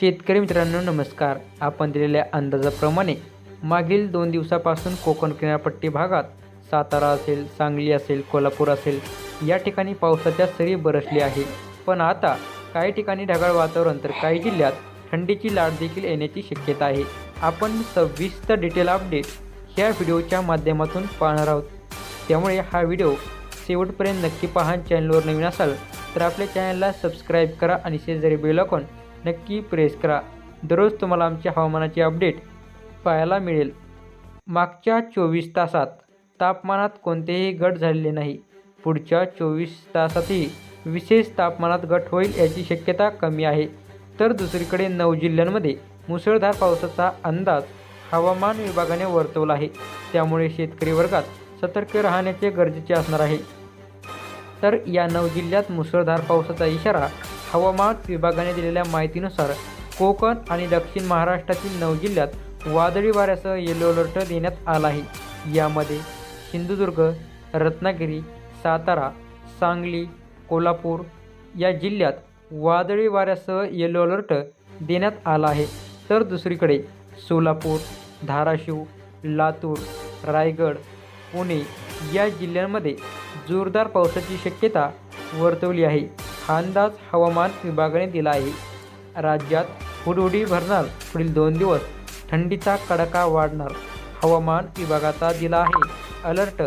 शेतकरी मित्रांनो नमस्कार. आपण दिलेल्या अंदाजाप्रमाणे मागील दोन दिवसापासून कोकण किनारपट्टी भागात सातारा असेल सांगली असेल कोल्हापूर असेल या ठिकाणी पावसाच्या सरी बरसली आहे पण आता काही ठिकाणी ढगाळ वातावरण तर काही जिल्ह्यात थंडीची लाट देखील येण्याची शक्यता आहे. आपण सविस्तर डिटेल अपडेट ह्या व्हिडिओच्या माध्यमातून पाहणार आहोत. त्यामुळे हा व्हिडिओ शेवटपर्यंत नक्की पहा. चॅनलवर नवीन असाल तर आपल्या चॅनलला सबस्क्राईब करा आणि शेजारी बेल आयकॉन नक्की प्रेस करा. दररोज तुम्हाला आमच्या हवामानाची अपडेट पाहायला मिळेल. मागच्या चोवीस तासात तापमानात कोणतेही घट झालेले नाही. पुढच्या चोवीस तासातही विशेष तापमानात घट होईल याची शक्यता कमी आहे. तर दुसरीकडे नऊ जिल्ह्यांमध्ये मुसळधार पावसाचा अंदाज हवामान विभागाने वर्तवला आहे. त्यामुळे शेतकरी वर्गात सतर्क राहण्याचे गरजेचे असणार आहे. तर या नऊ जिल्ह्यात मुसळधार पावसाचा इशारा हवामान विभागाने दिलेल्या माहितीनुसार कोकण आणि दक्षिण महाराष्ट्रातील नऊ जिल्ह्यात वादळी वाऱ्यासह येलो अलर्ट देण्यात आला आहे. यामध्ये सिंधुदुर्ग रत्नागिरी सातारा सांगली कोल्हापूर या जिल्ह्यात वादळी वाऱ्यासह येलो अलर्ट देण्यात आला आहे. तर दुसरीकडे सोलापूर धाराशिव लातूर रायगड पुणे या जिल्ह्यांमध्ये जोरदार पावसाची शक्यता वर्तवली आहे. हा अंदाज हवामान विभागाने दिला आहे. राज्यात हुडहुडी भरणार. पुढील दोन दिवस थंडीचा कडाका वाढणार. हवामान विभागाचा दिला आहे अलर्ट.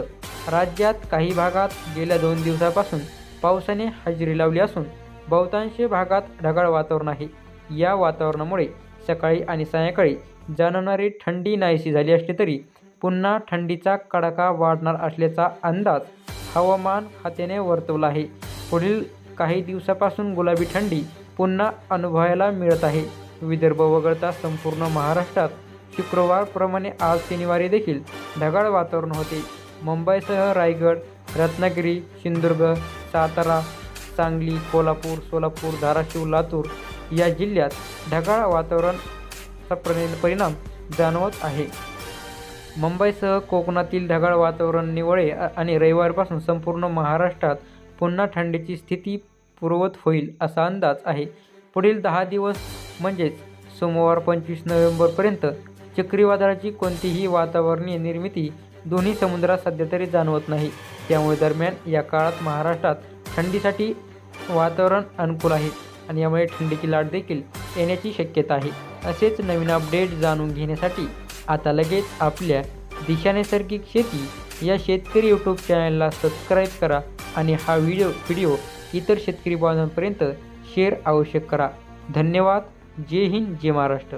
राज्यात काही भागात गेल्या दोन दिवसापासून पावसाने हजेरी लावली असून बहुतांश भागात ढगाळ वातावरण आहे. या वातावरणामुळे सकाळी आणि सायंकाळी जाणवणारी थंडी नाहीशी झाली असली तरी पुन्हा थंडीचा कडाका वाढणार असल्याचा अंदाज हवामान खात्याने वर्तवला आहे. पुढील काही दिवसापासून गुलाबी थंडी पुन्हा अनुभवायला मिळत आहे. विदर्भ वगळता संपूर्ण महाराष्ट्रात शुक्रवारप्रमाणे आज शनिवारी देखील ढगाळ वातावरण होते. मुंबईसह रायगड रत्नागिरी सिंधुदुर्ग सातारा सांगली कोल्हापूर सोलापूर धाराशिव लातूर या जिल्ह्यात ढगाळ वातावरणाचा परिणाम जाणवत आहे. मुंबईसह कोकणातील ढगाळ वातावरण निवळे आणि रविवारपासून संपूर्ण महाराष्ट्रात पुन्हा थंडीची स्थिती पूर्ववत होईल असा अंदाज आहे. पुढील दहा दिवस म्हणजेच सोमवार पंचवीस नोव्हेंबरपर्यंत चक्रीवादळाची कोणतीही वातावरणीय निर्मिती दोन्ही समुद्रात सध्या तरी जाणवत नाही. त्यामुळे दरम्यान या काळात महाराष्ट्रात थंडीसाठी वातावरण अनुकूल आहे आणि यामुळे थंडीची लाट देखील येण्याची शक्यता आहे. असेच नवीन अपडेट जाणून घेण्यासाठी आता लगेच आपल्या दिशा नैसर्गिक शेती या शेतकरी यूट्यूब चॅनलला सबस्क्राईब करा आणि हा व्हिडिओ व्हिडिओ इतर शेतकरी बांधवांपर्यंत शेअर आवश्यक करा. धन्यवाद. जय हिंद जय महाराष्ट्र.